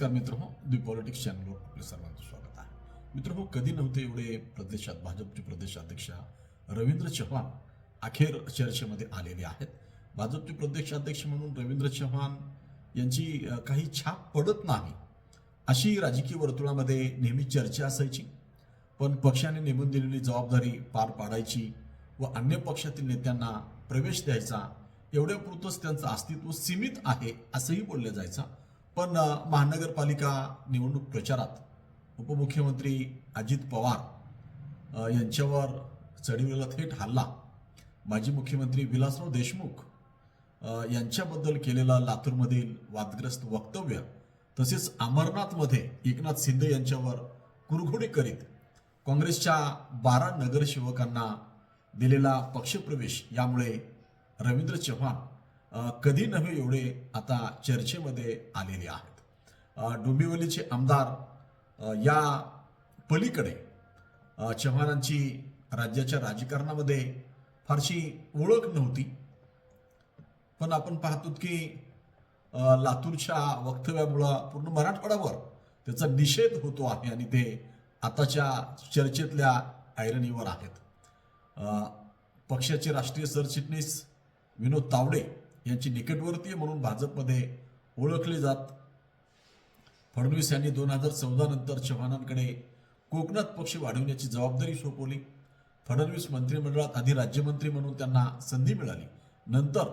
नमस्कार मित्र हो दी पॉलिटिक्स चॅनलवर आपले सर्वांचं स्वागत आहे. मित्र हो कधी नव्हते एवढे प्रदेशात भाजपचे प्रदेशाध्यक्ष रवींद्र चव्हाण अखेर चर्चेमध्ये आलेले आहेत. भाजपचे प्रदेशाध्यक्ष म्हणून रवींद्र चव्हाण यांची काही छाप पडत नाही अशी राजकीय वर्तुळामध्ये नेहमी चर्चा असायची. पण पक्षाने नेमून दिलेली जबाबदारी पार पाडायची व अन्य पक्षातील नेत्यांना प्रवेश द्यायचा एवढ्यापुरतंच त्यांचं अस्तित्व सीमित आहे असंही बोललं जायचं. पण महानगरपालिका निवडणूक प्रचारात उपमुख्यमंत्री अजित पवार यांच्यावर चढविलेला थेट हल्ला माजी मुख्यमंत्री विलासराव देशमुख यांच्याबद्दल केलेला लातूरमधील वादग्रस्त वक्तव्य तसेच अमरनाथमध्ये एकनाथ शिंदे यांच्यावर कुरघोडी करीत काँग्रेसच्या बारा नगरसेवकांना दिलेला पक्षप्रवेश यामुळे रवींद्र चव्हाण कधी नव्हे एवढे आता चर्चेमध्ये आलेले आहेत. डोंबिवलीचे आमदार या पलीकडे चव्हाणांची राज्याच्या राजकारणामध्ये फारशी ओळख नव्हती. पण आपण पाहतो की लातूरच्या वक्तव्यामुळं पूर्ण मराठवाड्यावर त्याचा निषेध होतो आहे आणि ते आताच्या चर्चेतल्या ऐरणीवर आहेत. पक्षाचे राष्ट्रीय सरचिटणीस विनोद तावडे यांची निकटवर्तीय म्हणून भाजपमध्ये ओळखले जात. फडणवीस यांनी दोन हजार चौदा नंतर चव्हाणांकडे कोकणात पक्ष वाढवण्याची जबाबदारी सोपवली. फडणवीस मंत्रिमंडळात आधी राज्यमंत्री म्हणून त्यांना संधी मिळाली. नंतर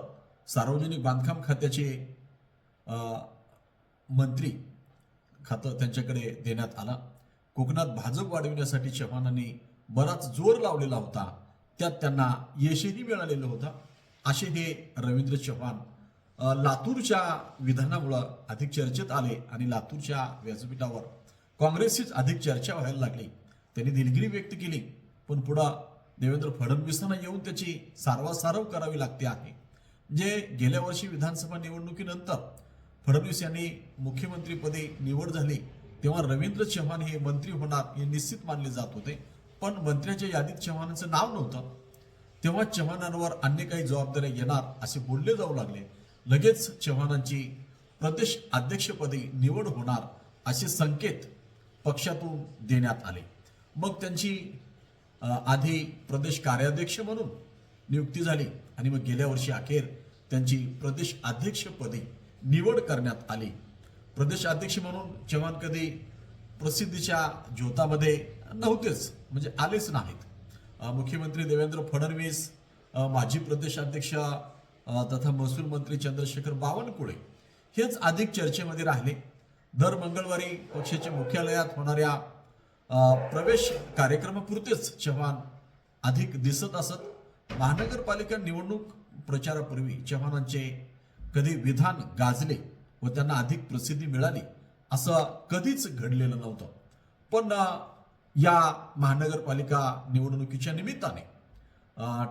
सार्वजनिक बांधकाम खात्याचे मंत्री खातं त्यांच्याकडे देण्यात आलं. कोकणात भाजप वाढविण्यासाठी चव्हाणांनी बराच जोर लावलेला होता. त्यात त्यांना यशही मिळालेलं होतं. असे हे रवींद्र चव्हाण लातूरच्या विधानामुळं अधिक चर्चेत आले आणि लातूरच्या व्यासपीठावर काँग्रेसचीच अधिक चर्चा व्हायला लागली. त्यांनी दिलगिरी व्यक्त केली पण पुढं देवेंद्र फडणवीसांना येऊन त्याची सारवासारव करावी लागते आहे. जे गेल्या वर्षी विधानसभा निवडणुकीनंतर फडणवीस यांनी मुख्यमंत्रीपदी निवड झाली तेव्हा रवींद्र चव्हाण हे मंत्री होणार हे निश्चित मानले जात होते. पण मंत्र्याच्या यादीत चव्हाणांचं नाव नव्हतं. तेव्हा चव्हाणांवर अन्य काही जबाबदाऱ्या येणार असे बोलले जाऊ लागले. लगेच चव्हाणांची प्रदेश अध्यक्षपदी निवड होणार असे संकेत पक्षातून देण्यात आले. मग त्यांची आधी प्रदेश कार्याध्यक्ष म्हणून नियुक्ती झाली आणि मग गेल्या वर्षी अखेर त्यांची प्रदेश अध्यक्षपदी निवड करण्यात आली. प्रदेश अध्यक्ष म्हणून चव्हाण कधी प्रसिद्धीच्या ज्योतामध्ये नव्हतेच म्हणजे आलेच नाहीत. मुख्यमंत्री देवेंद्र फडणवीस माजी प्रदेशाध्यक्ष तथा महसूल मंत्री चंद्रशेखर बावनकुळे हेच अधिक चर्चेमध्ये राहिले. दर मंगळवारी पक्षाच्या मुख्यालयात होणाऱ्या प्रवेश कार्यक्रमापुरतेच चव्हाण अधिक दिसत असत. महानगरपालिका निवडणूक प्रचारापूर्वी चव्हाणांचे कधी विधान गाजले व त्यांना अधिक प्रसिद्धी मिळाली असं कधीच घडलेलं नव्हतं. पण या महानगरपालिका निवडणुकीच्या निमित्ताने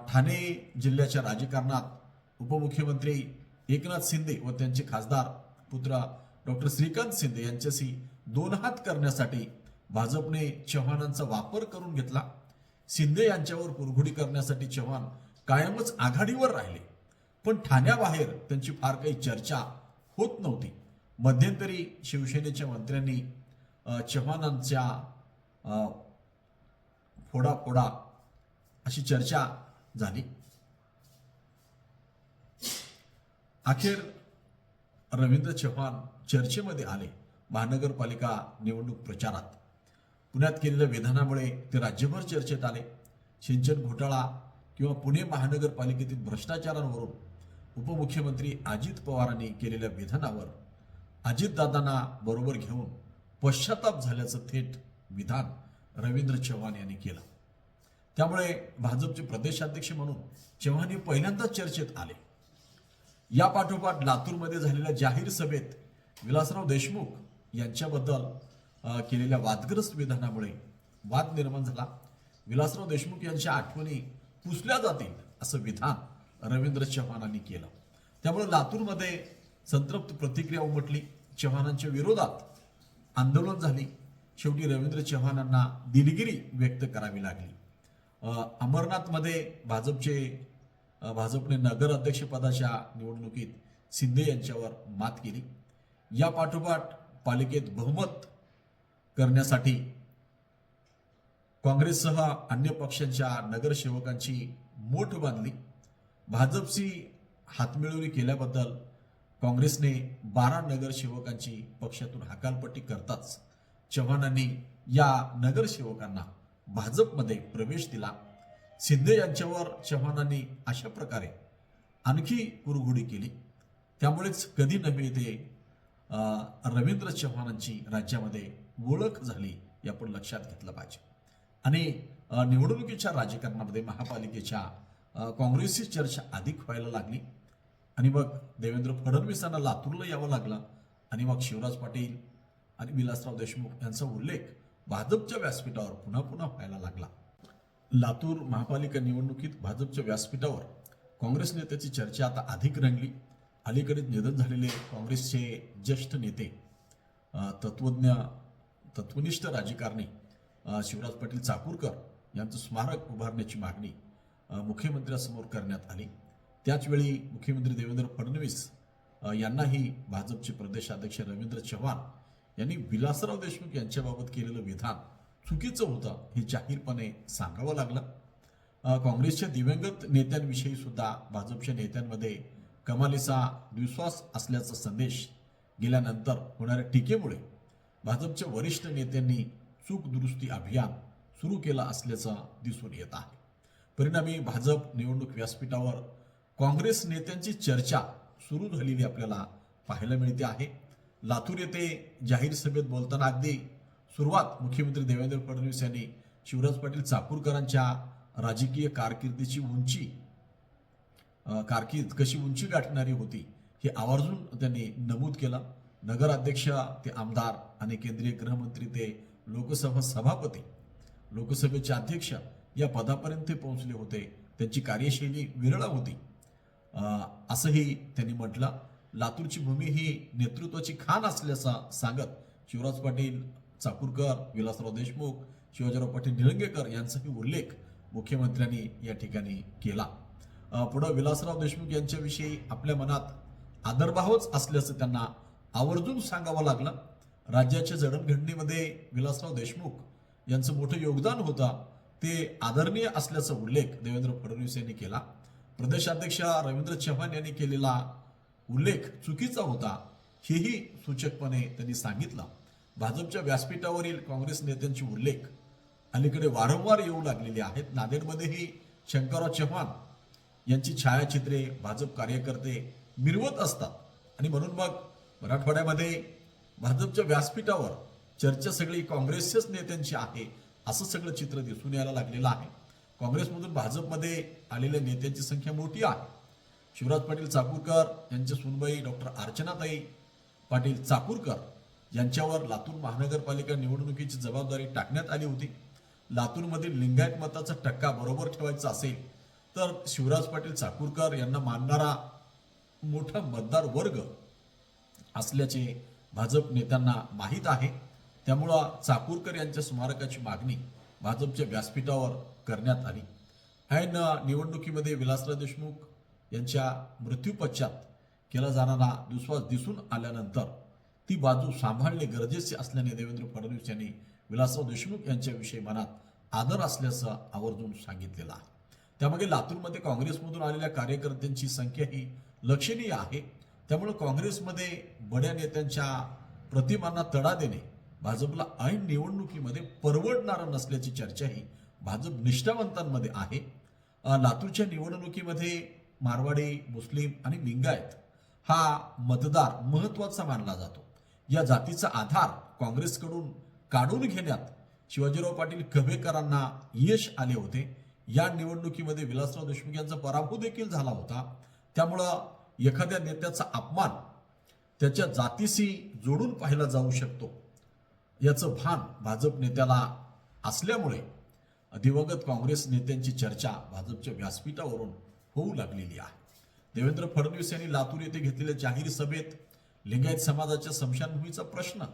ठाणे जिल्ह्याच्या राजकारणात उपमुख्यमंत्री एकनाथ शिंदे व त्यांचे खासदार पुत्र डॉक्टर श्रीकांत शिंदे यांच्याशी दोन हात करण्यासाठी भाजपने चव्हाणांचा वापर करून घेतला. शिंदे यांच्यावर पुरघुडी करण्यासाठी चव्हाण कायमच आघाडीवर राहिले. पण ठाण्याबाहेर त्यांची फार काही चर्चा होत नव्हती. मध्यंतरी शिवसेनेच्या मंत्र्यांनी चव्हाणांच्या फोडा फोडा अशी चर्चा झाली. अखेर रवींद्र चव्हाण चर्चेमध्ये आले महानगरपालिका निवडणूक प्रचारात. पुण्यात केलेल्या विधानामुळे ते राज्यभर चर्चेत आले. सिंचन घोटाळा किंवा पुणे महानगरपालिकेतील भ्रष्टाचारांवरून उपमुख्यमंत्री अजित पवारांनी केलेल्या विधानावर अजितदादांना बरोबर घेऊन पश्चाताप झाल्याचं थेट विधान रवींद्र चव्हाण यांनी केलं. त्यामुळे भाजपचे प्रदेशाध्यक्ष म्हणून चव्हाण हे पहिल्यांदाच चर्चेत आले. या पाठोपाठ लातूरमध्ये झालेल्या जाहीर सभेत विलासराव देशमुख यांच्याबद्दल केलेल्या वादग्रस्त विधानामुळे वाद निर्माण झाला. विलासराव देशमुख यांच्या आठवणी पुसल्या जातील असं विधान रवींद्र चव्हाणांनी केलं. त्यामुळे लातूरमध्ये संतृप्त प्रतिक्रिया उमटली. चव्हाणांच्या विरोधात आंदोलन झाली. शेवटी रवींद्र चव्हाणांना दिलगिरी व्यक्त करावी लागली. अमरनाथमध्ये भाजपचे भाजपने नगर अध्यक्षपदाच्या निवडणुकीत शिंदे यांच्यावर मात केली. या पाठोपाठ पालिकेत बहुमत करण्यासाठी काँग्रेससह अन्य पक्षांच्या नगरसेवकांची मोठ बांधली. भाजपची हातमिळवणी केल्याबद्दल काँग्रेसने बारा नगरसेवकांची पक्षातून हकालपट्टी करताच चव्हाणांनी या नगरसेवकांना भाजपमध्ये प्रवेश दिला. शिंदे यांच्यावर चव्हाणांनी अशा प्रकारे आणखी कुरघोडी केली. त्यामुळेच कधी नव्हे ते रवींद्र चव्हाणांची राज्यामध्ये ओळख झाली हे आपण लक्षात घेतलं पाहिजे. आणि निवडणुकीच्या राजकारणामध्ये महापालिकेच्या काँग्रेसची चर्चा अधिक व्हायला लागली. आणि मग देवेंद्र फडणवीसांना लातूरला यावं लागलं. आणि मग शिवराज पाटील आणि विलासराव देशमुख यांचा उल्लेख भाजपच्या व्यासपीठावर पुन्हा पुन्हा व्हायला लागला. लातूर महापालिका निवडणुकीत भाजपच्या व्यासपीठावर काँग्रेस नेत्याची चर्चा आता अधिक रंगली. अलीकडेच निधन झालेले काँग्रेसचे ज्येष्ठ नेते तत्वज्ञ तत्वनिष्ठ राजकारणी शिवराज पाटील चाकूरकर यांचं स्मारक उभारण्याची मागणी मुख्यमंत्र्यासमोर करण्यात आली. त्याचवेळी मुख्यमंत्री देवेंद्र फडणवीस यांनाही भाजपचे प्रदेशाध्यक्ष रवींद्र चव्हाण यांनी विलासराव देशमुख यांच्याबाबत केलेलं विधान चुकीचं होतं हे जाहीरपणे सांगावं लागलं. काँग्रेसच्या दिवंगत नेत्यांविषयी सुद्धा भाजपच्या नेत्यांमध्ये कमालीचा विश्वास असल्याचा संदेश गेल्यानंतर होणाऱ्या टीकेमुळे भाजपच्या वरिष्ठ नेत्यांनी चूक दुरुस्ती अभियान सुरू केलं असल्याचं दिसून येत आहे. परिणामी भाजप निवडणूक व्यासपीठावर काँग्रेस नेत्यांची चर्चा सुरू झालेली आपल्याला पाहायला मिळते आहे. लातूर येथे जाहीर सभेत बोलताना अगदी सुरुवात मुख्यमंत्री देवेंद्र फडणवीस यांनी शिवराज पाटील चाकूरकरांच्या राजकीय कारकिर्दीची उंची कारकीर्द कशी उंची गाठणारी होती हे आवर्जून त्यांनी नमूद केलं. नगराध्यक्ष ते आमदार आणि केंद्रीय गृहमंत्री ते लोकसभा सभापती लोकसभेचे अध्यक्ष या पदापर्यंत ते पोहोचले होते. त्यांची कार्यशैली विरळ होती. असंही त्यांनी म्हटलं. लातूरची भूमी ही नेतृत्वाची खान असल्याचा सांगत शिवराज पाटील चाकूरकर विलासराव देशमुख शिवाजीराव पाटील निलंगेकर यांचाही उल्लेख मुख्यमंत्र्यांनी या ठिकाणी केला. पुढं विलासराव देशमुख यांच्याविषयी आपल्या मनात आदरभावच असल्याचं त्यांना आवर्जून सांगावं लागलं. राज्याच्या जडणघडणीमध्ये विलासराव देशमुख यांचं मोठं योगदान होतं ते आदरणीय असल्याचा उल्लेख देवेंद्र फडणवीस यांनी केला. प्रदेशाध्यक्ष रवींद्र चव्हाण यांनी केलेला उल्लेख चुकीचा होता हेही सूचकपणे त्यांनी सांगितलं. भाजपच्या व्यासपीठावरील काँग्रेस नेत्यांचे उल्लेख अलीकडे वारंवार येऊ लागलेले आहेत. नांदेडमध्येही शंकरराव चव्हाण यांची छायाचित्रे भाजप कार्यकर्ते मिरवत असतात. आणि म्हणून मग मराठवाड्यामध्ये भाजपच्या व्यासपीठावर चर्चा सगळी काँग्रेसच्याच नेत्यांची आहे असं सगळं चित्र दिसून यायला लागलेलं आहे. काँग्रेसमधून भाजपमध्ये आलेल्या नेत्यांची संख्या मोठी आहे. शिवराज पाटील चाकूरकर यांच्या सुनबाई डॉक्टर अर्चनाताई पाटील चाकूरकर यांच्यावर लातूर महानगरपालिका निवडणुकीची जबाबदारी टाकण्यात आली होती. लातूरमधील लिंगायत मताचा टक्का बरोबर ठेवायचा असेल तर शिवराज पाटील चाकूरकर यांना मानणारा मोठा मतदार वर्ग असल्याचे भाजप नेत्यांना माहीत आहे. त्यामुळं चाकूरकर यांच्या स्मारकाची मागणी भाजपच्या व्यासपीठावर करण्यात आली. ऐन निवडणुकीमध्ये विलासराव देशमुख यांच्या मृत्यूपश्चात केला जाणारा दुस्वास दिसून आल्यानंतर ती बाजू सांभाळणे गरजेचे असल्याने देवेंद्र फडणवीस यांनी विलासराव देशमुख यांच्याविषयी मनात आदर असल्याचं आवर्जून सांगितलेलं आहे. त्यामागे लातूरमध्ये काँग्रेसमधून आलेल्या कार्यकर्त्यांची संख्या ही लक्षणीय आहे. त्यामुळे काँग्रेसमध्ये बड्या नेत्यांच्या प्रतिमांना तडा देणे भाजपला ऐन निवडणुकीमध्ये परवडणारं नसल्याची चर्चाही भाजप निष्ठावंतांमध्ये आहे. लातूरच्या निवडणुकीमध्ये मारवाडी मुस्लिम आणि लिंगायत हा मतदार महत्त्वाचा मानला जातो. या जातीचा आधार काँग्रेसकडून काढून घेण्यात शिवाजीराव पाटील कव्हेकरांना यश आले होते. या निवडणुकीमध्ये विलासराव देशमुख यांचा पराभव देखील झाला होता. त्यामुळं एखाद्या नेत्याचा अपमान त्याच्या जातीशी जोडून पाहिला जाऊ शकतो. याचं भान भाजप नेत्याला असल्यामुळे दिवंगत काँग्रेस नेत्यांची चर्चा भाजपच्या व्यासपीठावरून होऊ लागलेली आहे. देवेंद्र फडणवीस यांनी लातूर येथे घेतलेल्या जाहीर सभेत लिंगायत समाजाच्या स्मशानभूमीचा प्रश्न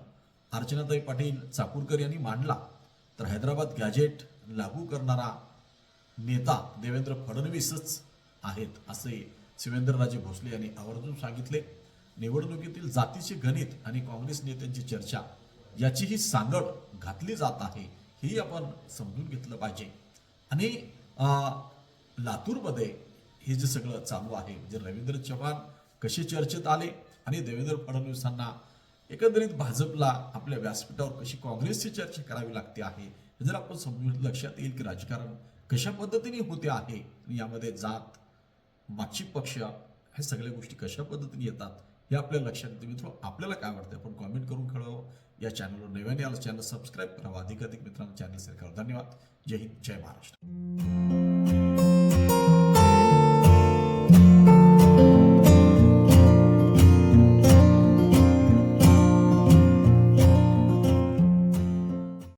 अर्चनाताई पाटील चाकूरकर यांनी मांडला. तर हैदराबाद गॅजेट लागू करणारा नेता देवेंद्र फडणवीसच आहेत असे शिवेंद्रराजे भोसले यांनी आवर्जून सांगितले. निवडणुकीतील जातीचे गणित आणि काँग्रेस नेत्यांची चर्चा याचीही सांगड घातली जात आहे हेही आपण समजून घेतलं पाहिजे. आणि लातूरमध्ये हे जे सगळं चालू आहे म्हणजे रवींद्र चव्हाण कसे चर्चेत आले आणि देवेंद्र फडणवीसांना एकंदरीत भाजपला आपल्या व्यासपीठावर कशी काँग्रेसची चर्चा करावी लागते आहे हे जर आपण समजून लक्षात येईल की राजकारण कशा पद्धतीने होते आहे यामध्ये जात मागची पक्ष हे सगळ्या गोष्टी कशा पद्धतीने येतात हे आपल्या लक्षात येते. मित्र आपल्याला काय वाटतं आपण कॉमेंट करून कळवा. या चॅनलवर नव्याने आलं चॅनल सबस्क्राईब करावं अधिकाधिक मित्रांनो चॅनल शेअर करा. धन्यवाद. जय हिंद. जय महाराष्ट्र.